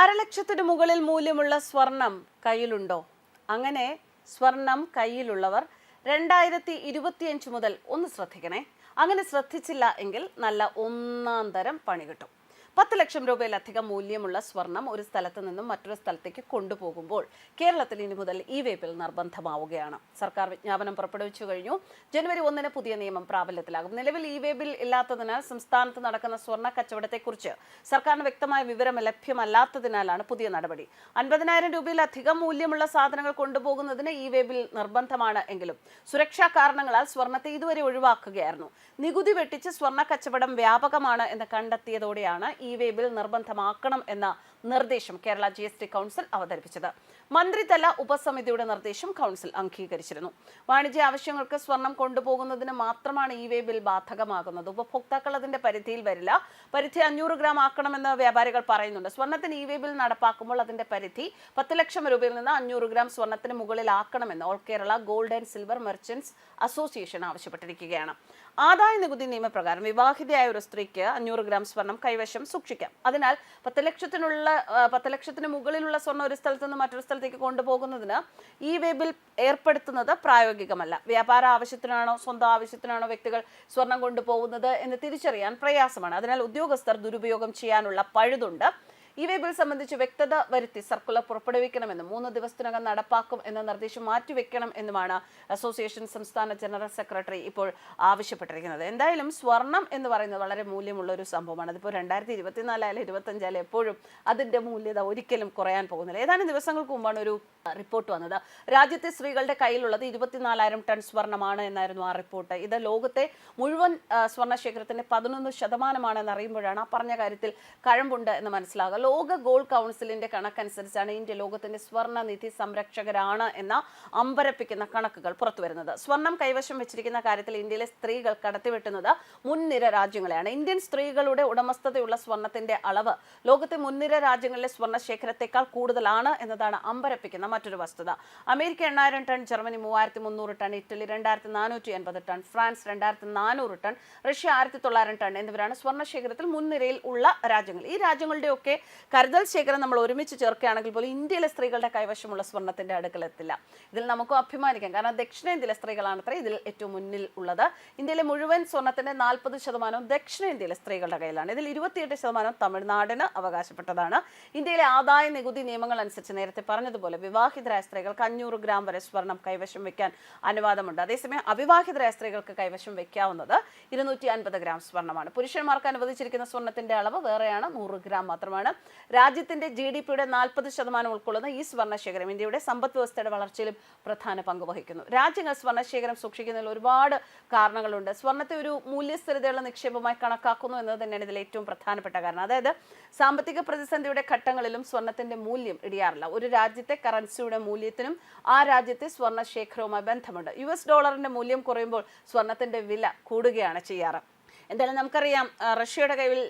അരലക്ഷത്തിന് മുകളിൽ മൂല്യമുള്ള സ്വർണം കയ്യിലുണ്ടോ? അങ്ങനെ സ്വർണം കയ്യിലുള്ളവർ രണ്ടായിരത്തി ഇരുപത്തിയഞ്ച് മുതൽ ഒന്ന് ശ്രദ്ധിക്കണേ. അങ്ങനെ ശ്രദ്ധിച്ചില്ല എങ്കിൽ നല്ല ഒന്നാം തരം പണി കിട്ടും. പത്ത് ലക്ഷം രൂപയിലധികം മൂല്യമുള്ള സ്വർണം ഒരു സ്ഥലത്ത് നിന്നും മറ്റൊരു സ്ഥലത്തേക്ക് കൊണ്ടുപോകുമ്പോൾ കേരളത്തിൽ ഇനി മുതൽ ഇ വേപ്പിൽ നിർബന്ധമാവുകയാണ്. സർക്കാർ വിജ്ഞാപനം പുറപ്പെടുവിച്ചു കഴിഞ്ഞു. ജനുവരി ഒന്നിന് പുതിയ നിയമം പ്രാബല്യത്തിലാകും. നിലവിൽ ഇ വേബിൽ ഇല്ലാത്തതിനാൽ സംസ്ഥാനത്ത് നടക്കുന്ന സ്വർണ കച്ചവടത്തെക്കുറിച്ച് സർക്കാരിന് വ്യക്തമായ വിവരം ലഭ്യമല്ലാത്തതിനാലാണ് പുതിയ നടപടി. അൻപതിനായിരം രൂപയിലധികം മൂല്യമുള്ള സാധനങ്ങൾ കൊണ്ടുപോകുന്നതിന് ഇ വേബിൽ നിർബന്ധമാണ് എങ്കിലും സുരക്ഷാ കാരണങ്ങളാൽ സ്വർണത്തെ ഇതുവരെ ഒഴിവാക്കുകയായിരുന്നു. നികുതി വെട്ടിച്ച് സ്വർണ കച്ചവടം വ്യാപകമാണ് എന്ന് കണ്ടെത്തിയതോടെയാണ് ഈ വേബിൽ നിർബന്ധമാക്കണം എന്ന നിർദ്ദേശം Kerala G S T council അവതരിപ്പിച്ചത്. മന്ത്രിതല ഉപസമിതിയുടെ നിർദ്ദേശം കൗൺസിൽ അംഗീകരിച്ചിരുന്നു. വാണിജ്യ ആവശ്യങ്ങൾക്ക് സ്വർണം കൊണ്ടുപോകുന്നതിന് മാത്രമാണ് ഇ വേ ബിൽ ബാധകമാകുന്നത്. ഉപഭോക്താക്കൾ അതിന്റെ പരിധിയിൽ വരില്ല. പരിധി അഞ്ഞൂറ് ഗ്രാം ആക്കണമെന്ന് വ്യാപാരികൾ പറയുന്നുണ്ട്. സ്വർണത്തിന് ഇ വേ ബിൽ നടപ്പാക്കുമ്പോൾ അതിന്റെ പരിധി പത്ത് ലക്ഷം രൂപയിൽ നിന്ന് അഞ്ഞൂറ് ഗ്രാം സ്വർണത്തിന് മുകളിലാക്കണമെന്ന് all Kerala gold and silver merchants association ആവശ്യപ്പെട്ടിരിക്കുകയാണ്. ആദായ നികുതി നിയമപ്രകാരം വിവാഹിതയായ ഒരു സ്ത്രീക്ക് അഞ്ഞൂറ് ഗ്രാം സ്വർണം കൈവശം സൂക്ഷിക്കാം. അതിനാൽ പത്ത് ലക്ഷത്തിനുള്ള പത്ത് ലക്ഷത്തിന് മുകളിലുള്ള സ്വർണം ഒരു സ്ഥലത്ത് നിന്ന് മറ്റൊരു സ്ഥലത്തേക്ക് കൊണ്ടുപോകുന്നതിന് ഈ വെബിൽ ഏർപ്പെടുത്തുന്നത് പ്രായോഗികമല്ല. വ്യാപാര ആവശ്യത്തിനാണോ സ്വന്തം ആവശ്യത്തിനാണോ വ്യക്തികൾ സ്വർണം കൊണ്ടുപോകുന്നത് എന്ന് തിരിച്ചറിയാൻ പ്രയാസമാണ്. അതിനാൽ ഉദ്യോഗസ്ഥർ ദുരുപയോഗം ചെയ്യാനുള്ള പഴുതുണ്ട്. ഈ ബിൽ സംബന്ധിച്ച് വ്യക്തത വരുത്തി സർക്കുലർ പുറപ്പെടുവിക്കണമെന്നും മൂന്ന് ദിവസത്തിനകം നടപ്പാക്കും എന്ന നിർദ്ദേശം മാറ്റിവെക്കണം എന്നുമാണ് അസോസിയേഷൻ സംസ്ഥാന ജനറൽ സെക്രട്ടറി ഇപ്പോൾ ആവശ്യപ്പെട്ടിരിക്കുന്നത്. എന്തായാലും സ്വർണം എന്ന് പറയുന്നത് വളരെ മൂല്യമുള്ള ഒരു സംഭവമാണ്. അതിപ്പോൾ രണ്ടായിരത്തി ഇരുപത്തിനാലായാലും ഇരുപത്തഞ്ചായാലും എപ്പോഴും അതിന്റെ മൂല്യത ഒരിക്കലും കുറയാൻ പോകുന്നില്ല. ഏതാനും ദിവസങ്ങൾക്ക് മുമ്പാണ് ഒരു റിപ്പോർട്ട് വന്നത്. രാജ്യത്തെ സ്ത്രീകളുടെ കയ്യിലുള്ളത് ഇരുപത്തിനാലായിരം ടൺ സ്വർണമാണ് എന്നായിരുന്നു ആ റിപ്പോർട്ട്. ഇത് ലോകത്തെ മുഴുവൻ സ്വർണശേഖരത്തിന്റെ സ്വർണ ശേഖരത്തിന്റെ പതിനൊന്ന് ശതമാനമാണെന്ന് അറിയുമ്പോഴാണ് ആ പറഞ്ഞ കാര്യത്തിൽ കഴമ്പുണ്ട് എന്ന് മനസ്സിലാകുക. ലോക ഗോൾ കൗൺസിലിന്റെ കണക്കനുസരിച്ചാണ് ഇന്ത്യ ലോകത്തിന്റെ സ്വർണ നിധി സംരക്ഷകരാണ് എന്ന അമ്പരപ്പിക്കുന്ന കണക്കുകൾ പുറത്തുവരുന്നത്. സ്വർണം കൈവശം വെച്ചിരിക്കുന്ന കാര്യത്തിൽ ഇന്ത്യയിലെ സ്ത്രീകൾ കടത്തിവെട്ടുന്നത് മുൻനിര രാജ്യങ്ങളെയാണ്. ഇന്ത്യൻ സ്ത്രീകളുടെ ഉടമസ്ഥതയുള്ള സ്വർണത്തിന്റെ അളവ് ലോകത്തെ മുൻനിര രാജ്യങ്ങളിലെ സ്വർണ ശേഖരത്തെക്കാൾ കൂടുതലാണ് എന്നതാണ് അമ്പരപ്പിക്കുന്ന മറ്റൊരു വസ്തുത. അമേരിക്ക എണ്ണായിരം ടൺ ജർമ്മനി മൂവായിരത്തി മുന്നൂറ് ടൺ ഇറ്റലി രണ്ടായിരത്തി നാനൂറ്റി എൺപത് ടൺ ഫ്രാൻസ് രണ്ടായിരത്തി നാനൂറ് ടൺ റഷ്യ ആയിരത്തി തൊള്ളായിരം ടൺ എന്നിവരാണ് സ്വർണ ശേഖരത്തിൽ മുൻനിരയിൽ ഉള്ള രാജ്യങ്ങൾ. ഈ രാജ്യങ്ങളുടെയൊക്കെ കരുതൽ ശേഖരം നമ്മൾ ഒരുമിച്ച് ചേർക്കുകയാണെങ്കിൽ പോലും ഇന്ത്യയിലെ സ്ത്രീകളുടെ കൈവശമുള്ള സ്വർണത്തിന്റെ അടുക്കലെത്തില്ല. ഇതിൽ നമുക്ക് അഭിമാനിക്കാം. കാരണം ദക്ഷിണേന്ത്യയിലെ സ്ത്രീകളാണ് അത്ര ഇതിൽ ഏറ്റവും മുന്നിൽ ഉള്ളത്. ഇന്ത്യയിലെ മുഴുവൻ സ്വർണത്തിന്റെ നാൽപ്പത് ശതമാനവും ദക്ഷിണേന്ത്യയിലെ സ്ത്രീകളുടെ കയ്യിലാണ്. ഇതിൽ ഇരുപത്തിയെട്ട് ശതമാനം തമിഴ്നാടിന് അവകാശപ്പെട്ടതാണ്. ഇന്ത്യയിലെ ആദായ നികുതി നിയമങ്ങൾ അനുസരിച്ച് നേരത്തെ പറഞ്ഞതുപോലെ വിവാഹിതരായ സ്ത്രീകൾക്ക് അഞ്ഞൂറ് ഗ്രാം വരെ സ്വർണം കൈവശം വെക്കാൻ അനുവാദമുണ്ട്. അതേസമയം അവിവാഹിതരായ സ്ത്രീകൾക്ക് കൈവശം വെക്കാവുന്നത് ഇരുന്നൂറ്റി അൻപത് ഗ്രാം സ്വർണമാണ് പുരുഷന്മാർക്ക് അനുവദിച്ചിരിക്കുന്ന സ്വർണത്തിന്റെ അളവ് വേറെയാണ്. നൂറ് ഗ്രാം മാത്രമാണ്. രാജ്യത്തിന്റെ ജി ഡി പിയുടെ നാൽപ്പത് ശതമാനം ഉൾക്കൊള്ളുന്ന ഈ സ്വർണശേഖരം ഇന്ത്യയുടെ സമ്പദ് വ്യവസ്ഥയുടെ വളർച്ചയിലും പ്രധാന പങ്ക് വഹിക്കുന്നു. രാജ്യങ്ങൾ സ്വർണശേഖരം സൂക്ഷിക്കുന്നതിൽ ഒരുപാട് കാരണങ്ങളുണ്ട്. സ്വർണത്തെ ഒരു മൂല്യസ്ഥിരതയുള്ള നിക്ഷേപമായി കണക്കാക്കുന്നു എന്നത് തന്നെയാണ് ഇതിൽ ഏറ്റവും പ്രധാനപ്പെട്ട കാരണം. അതായത് സാമ്പത്തിക പ്രതിസന്ധിയുടെ ഘട്ടങ്ങളിലും സ്വർണത്തിന്റെ മൂല്യം ഇടിയാറില്ല. ഒരു രാജ്യത്തെ കറൻസിയുടെ മൂല്യത്തിനും ആ രാജ്യത്തെ സ്വർണശേഖരവുമായി ബന്ധമുണ്ട്. യു എസ് ഡോളറിന്റെ മൂല്യം കുറയുമ്പോൾ സ്വർണത്തിന്റെ വില കൂടുകയാണ് ചെയ്യാറ്. എന്തായാലും നമുക്കറിയാം റഷ്യയുടെ കയ്യിൽ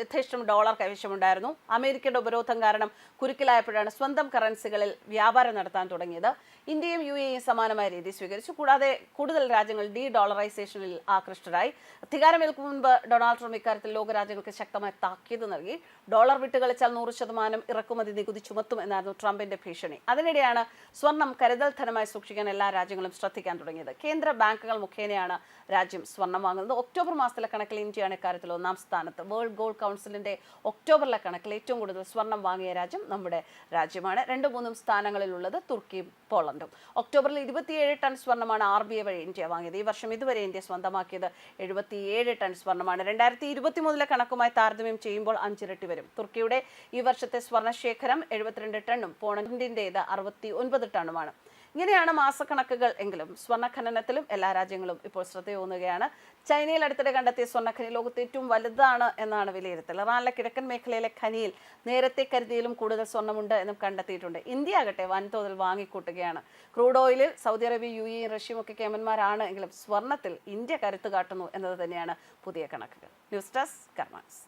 യഥേഷ്ടം ഡോളർ കൈവശമുണ്ടായിരുന്നു. അമേരിക്കയുടെ ഉപരോധം കാരണം കുരുക്കിലായപ്പോഴാണ് സ്വന്തം കറൻസികളിൽ വ്യാപാരം നടത്താൻ തുടങ്ങിയത്. ഇന്ത്യയും യു എയും സമാനമായ രീതി സ്വീകരിച്ചു. കൂടാതെ കൂടുതൽ രാജ്യങ്ങൾ ഡി ഡോളറൈസേഷനിൽ ആകൃഷ്ടരായി. അധികാരമേൽക്കും മുൻപ് ഡൊണാൾഡ് ട്രംപ് ഇക്കാര്യത്തിൽ ലോകരാജ്യങ്ങൾക്ക് ശക്തമായ താക്കീത് നൽകി. ഡോളർ വിട്ട് കളിച്ചാൽ നൂറ് ശതമാനം ഇറക്കുമതി നികുതി ചുമത്തും എന്നായിരുന്നു ട്രംപിന്റെ ഭീഷണി. അതിനിടെയാണ് സ്വർണം കരുതൽ ധനമായി സൂക്ഷിക്കാൻ എല്ലാ രാജ്യങ്ങളും ശ്രദ്ധിക്കാൻ തുടങ്ങിയത്. കേന്ദ്ര ബാങ്കുകൾ മുഖേനയാണ് രാജ്യം സ്വർണം വാങ്ങുന്നത്. ഒക്ടോബർ മാസത്തിലെ കണക്കിൽ ഇന്ത്യയാണ് ഇക്കാര്യത്തിൽ ഒന്നാം സ്ഥാനത്ത്. വേൾഡ് ഗോൾഡ് കൗൺസിലിന്റെ ഒക്ടോബറിലെ കണക്കിൽ ഏറ്റവും കൂടുതൽ സ്വർണം വാങ്ങിയ രാജ്യം നമ്മുടെ രാജ്യമാണ്. രണ്ടും മൂന്നും സ്ഥാനങ്ങളിലുള്ളത് തുർക്കിയും പോളണ്ടും. ഒക്ടോബറിൽ ഇരുപത്തിയേഴ് ടൺ സ്വർണമാണ് ആർ ബി ഐ വഴി ഇന്ത്യ വാങ്ങിയത്. ഈ വർഷം ഇതുവരെ ഇന്ത്യ സ്വന്തമാക്കിയത് എഴുപത്തിയേഴ് ടൺ സ്വർണമാണ് രണ്ടായിരത്തി ഇരുപത്തി മൂന്നിലെ കണക്കുമായി താരതമ്യം ചെയ്യുമ്പോൾ അഞ്ചിരട്ടി വരും. തുർക്കിയുടെ ഈ വർഷത്തെ സ്വർണശേഖരം എഴുപത്തിരണ്ട് ടണ്ണും പോളണ്ടിന്റേത് അറുപത്തി ഒൻപത് ടണ്ണുമാണ്. ഇങ്ങനെയാണ് മാസക്കണക്കുകൾ എങ്കിലും സ്വർണഖനനത്തിലും എല്ലാ രാജ്യങ്ങളും ഇപ്പോൾ ശ്രദ്ധയൂന്നുകയാണ്. ചൈനയിൽ അടുത്തിടെ കണ്ടെത്തിയ സ്വർണഖനി ലോകത്തെ ഏറ്റവും വലുതാണ് എന്നാണ് വിലയിരുത്തൽ. ഇറാനിലെ കിഴക്കൻ മേഖലയിലെ ഖനിയിൽ നേരത്തെ കരുതിയിലും കൂടുതൽ സ്വർണമുണ്ട് എന്നും കണ്ടെത്തിയിട്ടുണ്ട്. ഇന്ത്യ ആകട്ടെ വൻതോതിൽ വാങ്ങിക്കൂട്ടുകയാണ്. ക്രൂഡ് ഓയിലിൽ സൗദി അറേബ്യ യു എ റഷ്യയും ഒക്കെ കേമന്മാരാണ് എങ്കിലും സ്വർണത്തിൽ ഇന്ത്യ കരുത്ത് കാട്ടുന്നു എന്നത് തന്നെയാണ് പുതിയ കണക്കുകൾ. News desk കർമാൻസ്.